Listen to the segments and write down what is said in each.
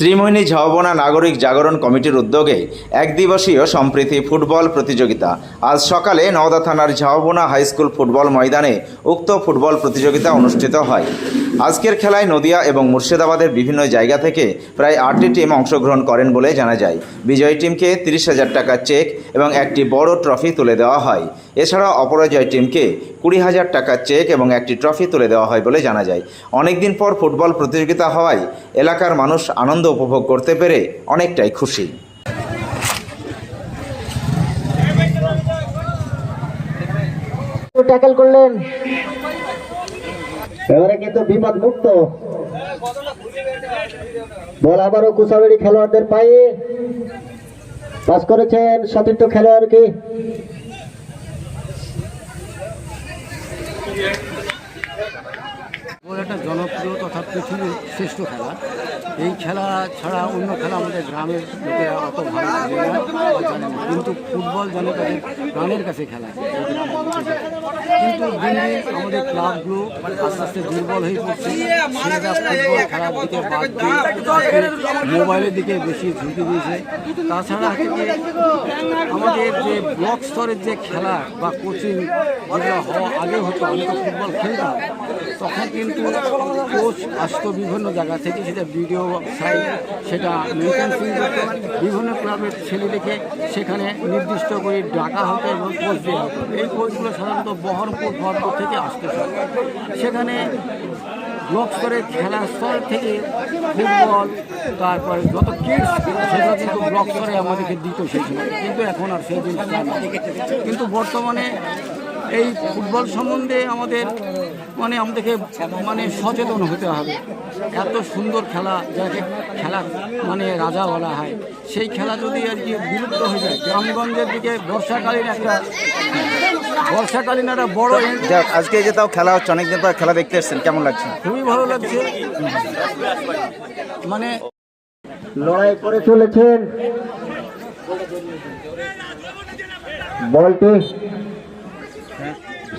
ত্রিমোহিনী ঝাওবনা নাগরিক জাগরণ কমিটির উদ্যোগে এক দিবসীয় সম্প্রীতি ফুটবল প্রতিযোগিতা। আজ সকালে নওদা থানার ঝাওবনা হাই স্কুল ফুটবল ময়দানে উক্ত ফুটবল প্রতিযোগিতা অনুষ্ঠিত হয়। আজকের খেলায় নদিয়া এবং মুর্শিদাবাদের বিভিন্ন জায়গা থেকে প্রায় আটটি টিম অংশগ্রহণ করেন বলে জানা যায়। বিজয়ী টিমকে তিরিশ হাজার টাকার চেক এবং একটি বড় ট্রফি তুলে দেওয়া হয়। এছাড়া অপরাজয় টিমকে কুড়ি হাজার টাকার চেক এবং একটি ট্রফি তুলে দেওয়া হয় বলে জানা যায়। অনেকদিন পর ফুটবল প্রতিযোগিতা হওয়ায় এলাকার মানুষ আনন্দ উপভোগ করতে পেরে অনেকটাই খুশি। ট্যাকেল করলেন। এবারে কিন্তু বিপদ মুক্ত। বল আবারও কুসাবেড়ি খেলোয়াড়দের পায়ে। পাস করেছেন সতীর্থ খেলোয়াড়কে ফুটবল একটা জনপ্রিয় তথা পৃথিবীর শ্রেষ্ঠ খেলা। এই খেলা ছাড়া অন্য খেলা আমাদের গ্রামের লোকেরা অত ভালো লাগে না। কিন্তু ফুটবল যেন তাদের প্রাণের কাছে খেলা। আমাদের ক্লাবগুলো আস্তে আস্তে দুর্বল হয়ে পড়ছে। খেলার দিকে মোবাইলের দিকে বেশি ঝুঁকি দিয়েছে। তাছাড়া আমাদের যে ব্লক স্তরের যে খেলা বা কোচিং হওয়া আগে হতো আমি তো ফুটবল খেলতাম, তখন কিন্তু কোচ আসতো বিভিন্ন জায়গা থেকে, সেটা ভিডিও সাইড সেটা বিভিন্ন ক্লাবের ছেলেদেরকে সেখানে নির্দিষ্ট করে ডাকা হতো এবং কোচ দেওয়া হতো। এই কোচগুলো সাধারণত বহরমপুর ভরপুর থেকে আসতে সেখানে ব্লক স্তরের খেলার স্তর থেকে ফুটবল, তারপরে যত কিডস সেটা কিন্তু ব্লক স্তরে আমাদেরকে দিত সেই সময় কিন্তু এখন আর সেই জিনিসটা। কিন্তু বর্তমানে এই ফুটবল সম্বন্ধে আমাদের মানে আমাদেরকে মানে সচেতন হতে হবে। এত সুন্দর খেলা যাকে খেলা মানে রাজা বলা হয় সেই খেলা যদি আর কি বিলুপ্ত হয়ে যায় গ্রামগঞ্জের দিকে বর্ষাকালীন একটা বর্ষাকালীন একটা বড় আজকে যে তাও খেলা হচ্ছে অনেকদিন পর খেলা দেখতে এসেছেন কেমন লাগছে? খুবই ভালো লাগছে। মানে লড়াই করে চলেছেন। বলটি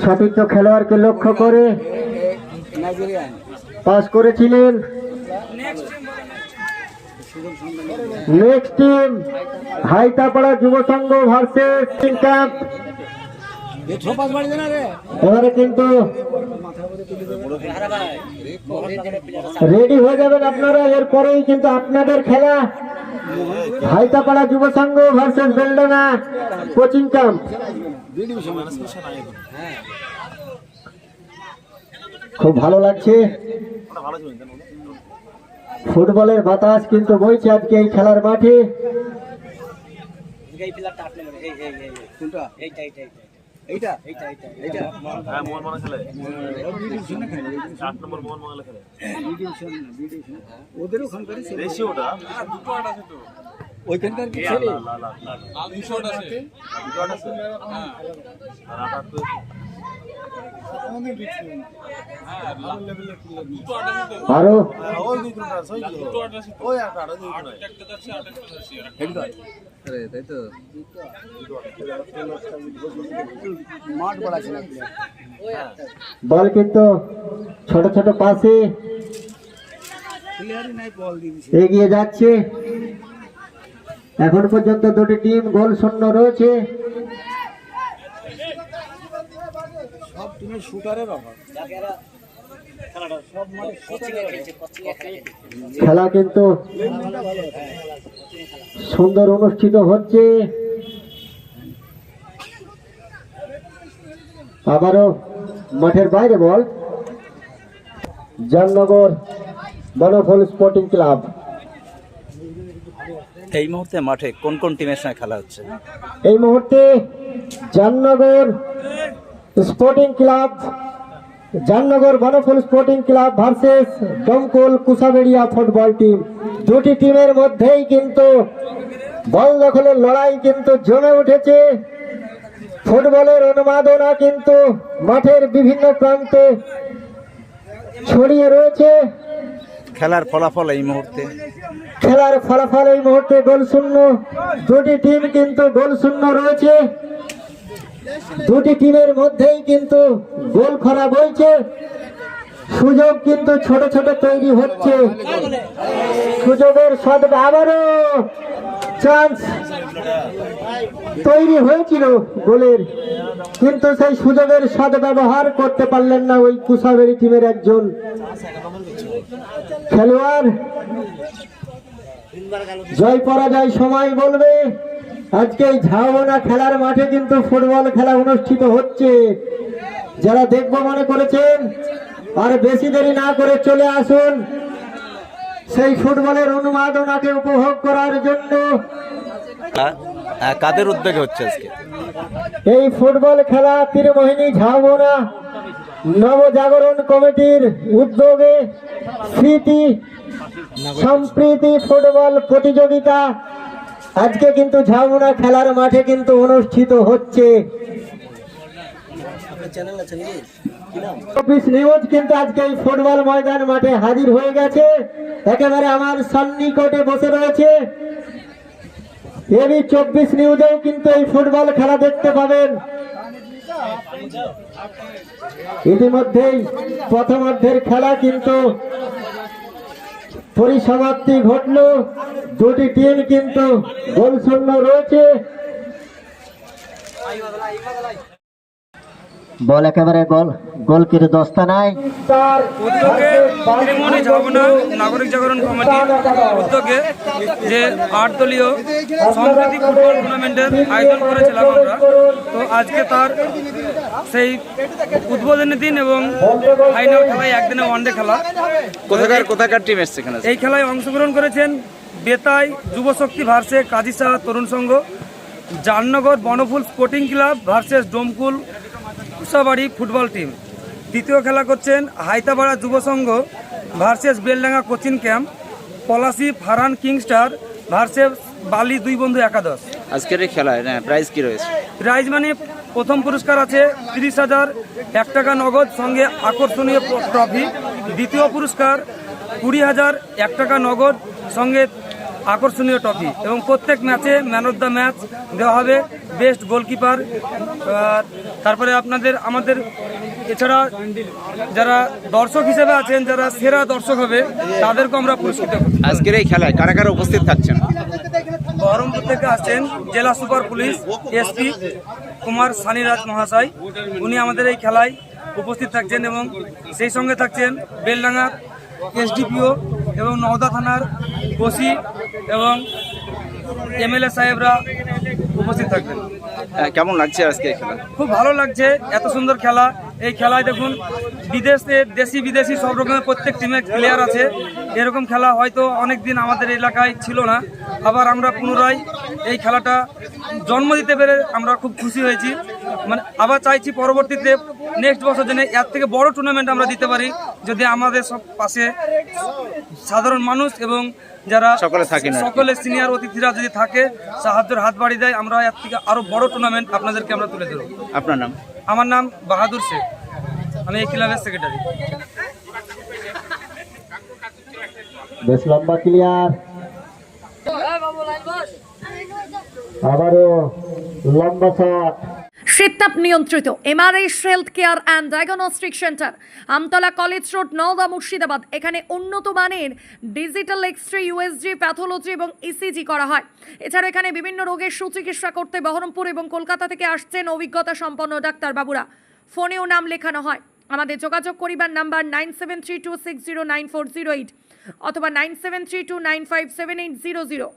সতীর্থ খেলোয়াড়কে লক্ষ্য করে পাস করেছিলেন। নেক্সট টিম হাইতাপাড়া যুব সংঘ ভার্সেস এবারে কিন্তু রেডি হয়ে যাবেন আপনারা, এরপরেই কিন্তু আপনাদের খেলা। Haitapara Yuba Sangha versus Beldanga coaching camp খুব ভালো লাগছে ফুটবলের বাতাস কিন্তু বইছে আজকে এই খেলার মাঠে হ্যাঁ মোহন মনে খেলে। আট নম্বর মোহন খেলে ওদের ওখানকার বেশি ওটা? ওইখানকার কি ছেলে? লাল লাল লাল দুশো আছে। দুশো আছে? আর আট আট করে বল কিন্তু ছোট ছোট পাশে এগিয়ে যাচ্ছে। এখন পর্যন্ত দুটি টিম গোল শূন্য রয়েছে। সব শুটারের অভাব খেলা কিন্তু সুন্দর অনুষ্ঠিত হচ্ছে। আবারও মাঠের বাইরে ball. Jamnagar Banphal sporting club. এই মুহূর্তে মাঠে কোন কোন টিমের সঙ্গে খেলা হচ্ছে? এই মুহূর্তে Jamnagar sporting club Jamnagar Banphul sporting club versus Damkal Kusaberia football team দুটি টিমের মধ্যেই কিন্তু বল দখলের লড়াই কিন্তু জমে উঠেছে। ফুটবলের উন্মাদনা কিন্তু মাঠের বিভিন্ন প্রান্তে ছড়িয়ে রয়েছে। খেলার ফলাফল এই মুহূর্তে। খেলার ফলাফল এই মুহূর্তে গোল শূন্য। দুটি টিম কিন্তু গোল শূন্য রয়েছে। দুটি টিমের মধ্যেই কিন্তু গোল খরা বইছে। সুযোগ কিন্তু ছোট ছোট তৈরি হচ্ছে। সুযোগের সদ আবারও চান্স তৈরি হয়েছিল গোলের। কিন্তু সেই সুযোগের সদ্ব্যবহার করতে পারলেন না ওই কুসাবেরি টিমের একজন খেলোয়াড়। জয় পরাজয় সময় বলবে। আজকে এই ঝাউবনা খেলার মাঠে কিন্তু ফুটবল খেলা অনুষ্ঠিত হচ্ছে। যারা দেখব মনে করেছেন আর বেশি দেরি না করে চলে আসুন। সেই ফুটবলের উন্মাদনাকে উপভোগ করার জন্য। কাদের উদ্যোগে হচ্ছে আজকে? এই ফুটবল খেলা তীরমোহিনী ঝাউবনা নবজাগরণ কমিটির উদ্যোগে স্মৃতি সম্প্রীতি ফুটবল প্রতিযোগিতা আজকে কিন্তু ঝাউবনা খেলার মাঠে কিন্তু অনুষ্ঠিত হচ্ছে। নিউজ কিন্তু আজকে এই ফুটবল ময়দান মাঠে হাজির হয়ে গেছে। একেবারে আমার সন্নিকটে বসে রয়েছে। চব্বিশ নিউজেও কিন্তু এই ফুটবল খেলা দেখতে পাবেন। ইতিমধ্যেই প্রথমার্ধের খেলা কিন্তু পরিসমাপ্তি ঘটলো। দুটি টিম কিন্তু গোল শূন্য রয়েছে। বল একেবারে গোল। গোল কিরে দস্তা নাই উদ্যোগে ত্রিমণি ঝাবনা নাগরিক জাগরণ কমিটির উদ্যোগে যে আট দলীয় সম্প্রীতি ফুটবল টুর্নামেন্টের আয়োজন করেছিলাম আমরা। তো আজকে তার সেই উদ্বোধনী দিন এবং ফাইনাল খেলায় একদিনে ওয়ানডে খেলা। কোথাকার কোথাকার টিম এসছে এখানে? এই খেলায় অংশগ্রহণ করেছেন Betai Yubashakti versus Kajisa Tarun Sangha Jalnagar Banphul sporting club versus Domkul Kusabari football team দ্বিতীয় খেলা করছেন Haitabara Yuba Sangha versus Beldanga coaching camp Palashi Faran Kingstar versus Bali দুই বন্ধু একাদশ। আজকের খেলায় হ্যাঁ প্রাইজ কি রয়েছে? প্রাইজ মানে প্রথম পুরস্কার আছে তিরিশ হাজার, এক টাকা নগদ, সঙ্গে আকর্ষণীয় ট্রফি দ্বিতীয় পুরস্কার কুড়ি হাজার, এক টাকা নগদ, সঙ্গে আকর্ষণীয় ট্রফি এবং প্রত্যেক ম্যাচে ম্যান অফ দ্য ম্যাচ দেওয়া হবে বেস্ট গোলকিপার তারপরে আপনাদের, আমাদের এছাড়া যারা দর্শক হিসেবে আছেন যারা সেরা দর্শক হবে তাদেরকে আমরা পুরস্কৃত করি আজকের এই খেলায় কারা কারা উপস্থিত থাকছেন? বহরমপুর থেকে আসছেন জেলা super police SP Kumar Saniraj মহাশয়। উনি আমাদের এই খেলায় উপস্থিত থাকছেন এবং সেই সঙ্গে থাকছেন বেলডাঙ্গার এসডিপিও এবং নওদা থানার ওসি এবং এমএলএ সাহেবরা উপস্থিত থাকবেন। কেমন লাগছে আজকে খেলা? খুব ভালো লাগছে এত সুন্দর খেলা। এই খেলায় দেখুন, বিদেশে, দেশি, বিদেশি সব রকমের প্রত্যেক টিমের প্লেয়ার আছে। এরকম খেলা হয়তো অনেক দিন আমাদের এলাকায় ছিল না। আবার আমরা পুনরায় এই খেলাটা জন্ম দিতে পেরে আমরা খুব খুশি হয়েছি। মানে আবার চাইছি পরবর্তীতে নেক্সট বছর যেন এর থেকে বড় টুর্নামেন্ট আমরা দিতে পারি, যদি আমাদের সব পাশে সাধারণ মানুষ এবং যারা সকলে থাকেন আর সকলে সিনিয়র অতিথিরা যদি থাকে সাহায্যের হাত বাড়িয়ে দেয় আমরা এর থেকে আরও বড় টুর্নামেন্ট আপনাদেরকে আমরা তুলে দেবো আপনার নাম? আমার নাম বাহাদুর শেখ। আমি এই ক্লাবের সেক্রেটারি বেশ লম্বা ক্লিয়ার আবারও লম্বা শট শীততাপ নিয়ন্ত্রিত MRS health care and diagnostic centre Amtala college road Nawda Murshidabad. এখানে উন্নত মানের digital X ray USG pathology এবং ইসিজি করা হয়। এছাড়া এখানে বিভিন্ন রোগের সুচিকিৎসা করতে বহরমপুর এবং কলকাতা থেকে আসছেন অভিজ্ঞতা সম্পন্ন ডাক্তারবাবুরা ফোনেও নাম লেখানো হয়। আমাদের যোগাযোগ করিবার number nine seven three two six zero nine four zero eight অথবা nine seven three two nine five seven eight zero zero.